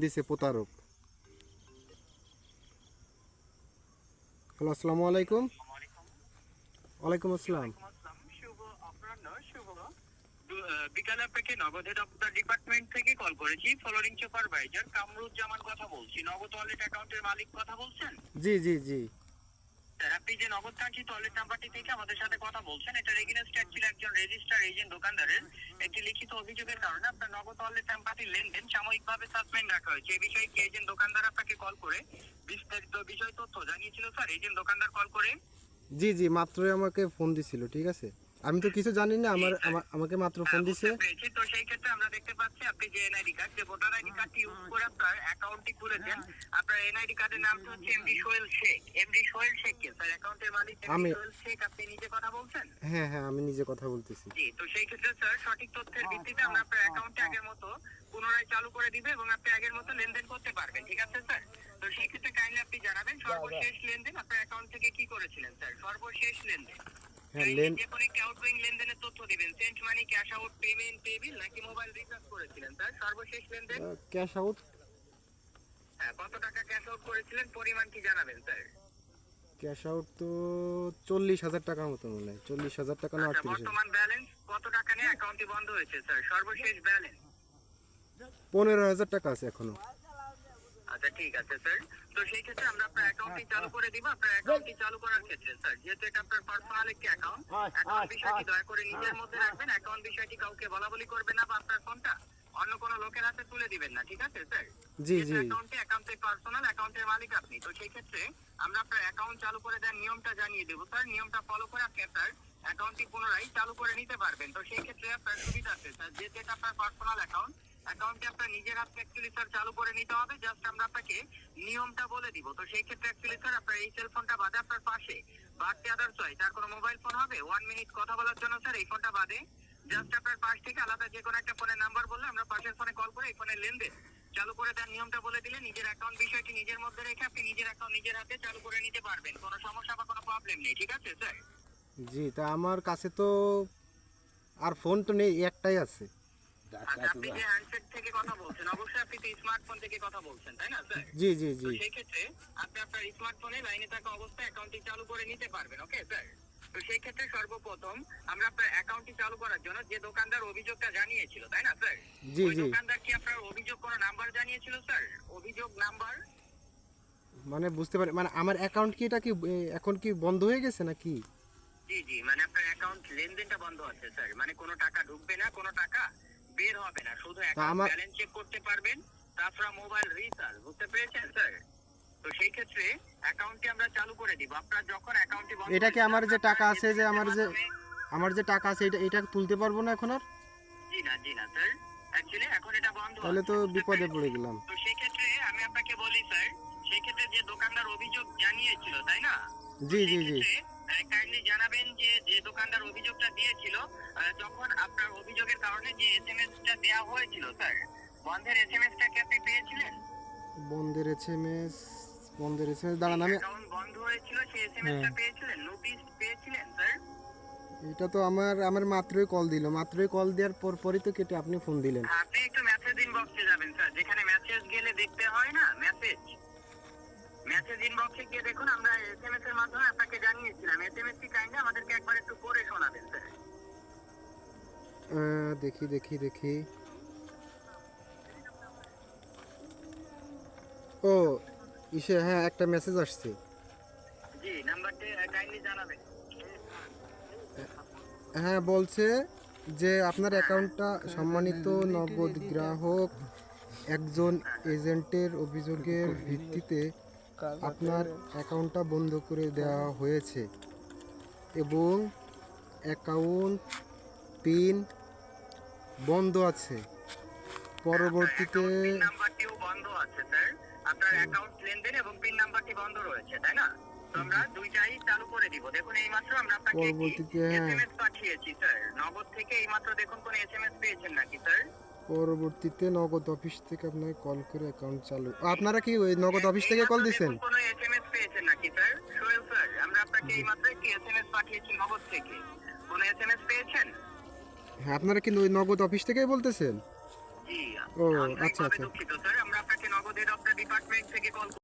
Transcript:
দিছে প্রতারক। হ্যালো আসসালামু আলাইকুম। ওয়ালাইকুম আসসালাম। বিকালে আপনাকে নগদের দপ্তর ডিপার্টমেন্ট থেকে কল করেছি। ফলোরিং সুপারভাইজার কামরুজ্জামান কথা বলছি। নগদ ওয়ালেট অ্যাকাউন্টের মালিক কথা বলছেন? জি জি জি। টয়লেট নাম্বারটি থেকে আমাদের সাথে কথা বলছেন। এটা ছিল একজন রেজিস্টার এজেন্ট দোকানদারের। একটি লিখিত অভিযোগের কারণে আপনার নগদ টয়লেট নাম্বারটি লেনদেন সাময়িকভাবে সাসপেন্ড রাখা হয়েছে। এই বিষয়ে কি এজেন্ট দোকানদার আপনাকে কল করে? বিস্তারিত বিষয় তথ্য জানিয়েছিল স্যার এজেন্ট দোকানদার কল করে? জি জি, মাত্রই আমাকে ফোন দিছিল, ঠিক আছে? আমি তো কিছু জানি না আমার আমাকে মাত্র ফোন হ্যাঁ, দিছে। তো সেই ক্ষেত্রে আমরা দেখতে পাচ্ছি আপনি যে এনআইডি কার্ড যে ভোটার আইডি কার্ডটি ইউজ করে আপনার অ্যাকাউন্টটি খুলেছেন আপনার এনআইডি কার্ডের নাম হচ্ছে এমডি সোহেল শেখ। এমডি সোহেল শেখ কে? স্যার অ্যাকাউন্টের মালিক এমডি আমি- সোহেল শেখ আপনি নিজে কথা বলছেন? হ্যাঁ হ্যাঁ আমি নিজে কথা বলতেছি। জি তো সেই ক্ষেত্রে স্যার সঠিক তথ্যের ভিত্তিতে আমরা আপনার অ্যাকাউন্টে আগের মতো পুনরায় চালু করে দিবে এবং আপনি আগের মতো লেনদেন করতে পারবেন ঠিক আছে স্যার তো সেই ক্ষেত্রে কাইন্ডলি আপনি জানাবেন সর্বশেষ লেনদেন আপনার অ্যাকাউন্ট থেকে কি করেছিলেন স্যার সর্বশেষ লেনদেন। হ্যাঁ লেন যে কোনো আউটগোয়িং লেনদেনের তথ্য দিবেন। Sent money cash out payment pay bill নাকি মোবাইল রিচার্জ করেছিলেন? স্যার সর্বশেষ লেনদেন? ক্যাশ আউট হ্যাঁ কত টাকা ক্যাশ আউট করেছিলেন? পরিমাণ কি জানাবেন স্যার? ক্যাশ আউট তো চল্লিশ হাজার টাকার মতো মনে হয়। চল্লিশ হাজার টাকা না আচ্ছা আটত্রিশ বর্তমান ব্যালেন্স কত টাকা নিয়ে অ্যাকাউন্টটি বন্ধ হয়েছে স্যার? সর্বশেষ ব্যালেন্স পনেরো হাজার টাকা আছে এখনও। আচ্ছা ঠিক আছে স্যার তো সেই ক্ষেত্রে আমরা আপনার অ্যাকাউন্টটি চালু করে দিব। আপনার অ্যাকাউন্টটি চালু করার ক্ষেত্রে স্যার যেহেতু এটা আপনার পার্সোনাল একটি অ্যাকাউন্ট অ্যাকাউন্ট বিষয়টি দয়া করে নিজের মধ্যে রাখবেন। অ্যাকাউন্ট বিষয়টি কাউকে বলা বলি করবেন না বা আপনার ফোনটা অন্য কোনো লোকের হাতে তুলে দিবেন না ঠিক আছে স্যার জি জি। অ্যাকাউন্টে অ্যাকাউন্টে পার্সোনাল অ্যাকাউন্টের মালিক আপনি। তো সেই ক্ষেত্রে আমরা আপনার অ্যাকাউন্ট চালু করে দেওয়ার নিয়মটা জানিয়ে দেবো স্যার নিয়মটা ফলো করে আপনি আপনার অ্যাকাউন্টটি পুনরায় চালু করে নিতে পারবেন। তো সেই ক্ষেত্রে আপনার সুবিধা আছে স্যার যেহেতু এটা আপনার পার্সোনাল অ্যাকাউন্ট অ্যাকাউন্টে আপনার নিজের হাতে অ্যাকচুয়ালি স্যার চালু করে নিতে হবে জাস্ট আমরা আপনাকে নিয়মটা বলে দিব। তো সেই ক্ষেত্রে অ্যাকচুয়ালি স্যার আপনার এই সেল বাদে আপনার পাশে, বাড়তি আদার চয়েস আর কোনো মোবাইল ফোন হবে? ওয়ান মিনিট কথা বলার জন্য স্যার এই ফোনটা বাদে জাস্ট আপনার পাশ থেকে আলাদা যে কোনো একটা ফোনের নাম্বার বললে আমরা পাশের ফোনে কল করে এই ফোনের লেনদেন চালু করে দেওয়ার নিয়মটা বলে দিলে নিজের অ্যাকাউন্ট বিষয়টি নিজের মধ্যে রেখে আপনি নিজের অ্যাকাউন্ট নিজের হাতে চালু করে নিতে পারবেন। কোনো সমস্যা বা কোনো প্রবলেম নেই, ঠিক আছে স্যার জি, তা আমার কাছে তো আর ফোন তো নেই, একটাই আছে। আপনি যে হ্যান্ডসেট থেকে কথা বলছেন? অবশ্যই আপনি তো স্মার্টফোন থেকে কথা বলছেন তাই না স্যার জি জি তো জি। সেই ক্ষেত্রে আপনি আপনার স্মার্টফোনে লাইনে থাকা অবস্থায় অ্যাকাউন্টটি চালু করে নিতে পারবেন ওকে স্যার তো সেই ক্ষেত্রে সর্বপ্রথম আমরা আপনার অ্যাকাউন্টটি চালু করার জন্য যে দোকানদার অভিযোগটা জানিয়েছিল তাই না স্যার জি জি। দোকানদার কি আপনার অভিযোগ কোনো নাম্বার জানিয়েছিল স্যার অভিযোগ নাম্বার মানে বুঝতে পারি মানে আমার অ্যাকাউন্ট কি এটা কি এখন কি বন্ধ হয়ে গেছে নাকি? জি জি মানে আপনার অ্যাকাউন্ট লেনদেনটা বন্ধ আছে স্যার মানে কোনো টাকা ঢুকবে না কোনো টাকা বের হবে না শুধু অ্যাকাউন্ট ব্যালেন্স চেক করতে পারবেন তাছাড়া মোবাইল রিচার্জ বুঝতে পেরেছেন স্যার তো সেই ক্ষেত্রে অ্যাকাউন্টটি আমরা চালু করে দিব। আপনার যখন অ্যাকাউন্টটি বন্ধ এটা কি আমার যে টাকা আছে যে আমার যে আমার যে টাকা আছে এটা এটা তুলতে পারব না এখন আর? জি না জি না স্যার অ্যাকচুয়ালি এখন এটা বন্ধ তাহলে তো বিপদে? পড়ে গেলাম। তো সেই ক্ষেত্রে আমি আপনাকে বলি স্যার সেই ক্ষেত্রে যে দোকানদার অভিযোগ জানিয়েছিল তাই না? জি জি জি। কাইন্ডলি জানাবেন যে যে দোকানদার অভিযোগটা দিয়েছিল যখন আপনার অভিযোগের কারণে যে এসএমএস টা দেওয়া হয়েছিল স্যার বন্ধের এসএমএস টা কি আপনি পেয়েছিলেন? বন্ধের এস এম এস বন্ধের এস এম এস দাঁড়ান আমি বন্ধ হয়েছিল সেই এসএমএস টা হ্যাঁ। পেয়েছিলেন? নোটিশ পেয়েছিলেন স্যার? এটা তো আমার আমার মাত্রই কল দিল। মাত্রই কল দেওয়ার পর পরই তো কেটে আপনি ফোন দিলেন। আপনি একটু মেসেজ ইনবক্সে যাবেন স্যার। যেখানে মেসেজ গেলে দেখতে হয় না মেসেজ ইনবক্সে গিয়ে দেখুন আমরা এসএমএস এর মাধ্যমে আপনাকে জানিয়েছিলাম। এসএমএস কাইন্ডলি আমাদেরকে একবার একটু পড়ে শোনাবেন স্যার। দেখি দেখি দেখি। ও ইসে হ্যাঁ একটা মেসেজ আসছে। জি নাম্বারটি কাইন্ডলি জানাবেন। হ্যাঁ বলছে যে আপনার অ্যাকাউন্টটা সম্মানিত নগদ গ্রাহক একজন এজেন্টের অভিযোগের ভিত্তিতে আপনার অ্যাকাউন্টটা বন্ধ করে দেওয়া হয়েছে এবং অ্যাকাউন্ট পিন বন্ধ আছে। পরবর্তীতে নাম্বারটিও বন্ধ আছে স্যার আপনার অ্যাকাউন্ট লেনদেন এবং পিন নাম্বারটি বন্ধ রয়েছে তাই না? তো আমরা দুইটাই চালু করে দিব। দেখুন এই মাত্র আমরা আপনাকে পরবর্তীতে, হ্যাঁ। এসএমএস পাঠিয়েছি স্যার নগদ থেকে এই মাত্র দেখুন কোন এসএমএস পেয়েছেন নাকি স্যার পরবর্তীতে নগদ অফিস থেকে আপনাকে কল করে অ্যাকাউন্ট চালু। আপনারা কি ওই নগদ অফিস থেকে কল দিয়েছেন কোনো এসএমএস পেয়েছেন নাকি স্যার সোহেল স্যার আমরা আপনাকে এইমাত্র কি এসএমএস পাঠিয়েছি নগদ থেকে। কোনো এসএমএস পেয়েছেন? হ্যাঁ আপনারা কি ওই নগদ অফিস থেকেই বলতেছেন? জি ও, আচ্ছা, আচ্ছা।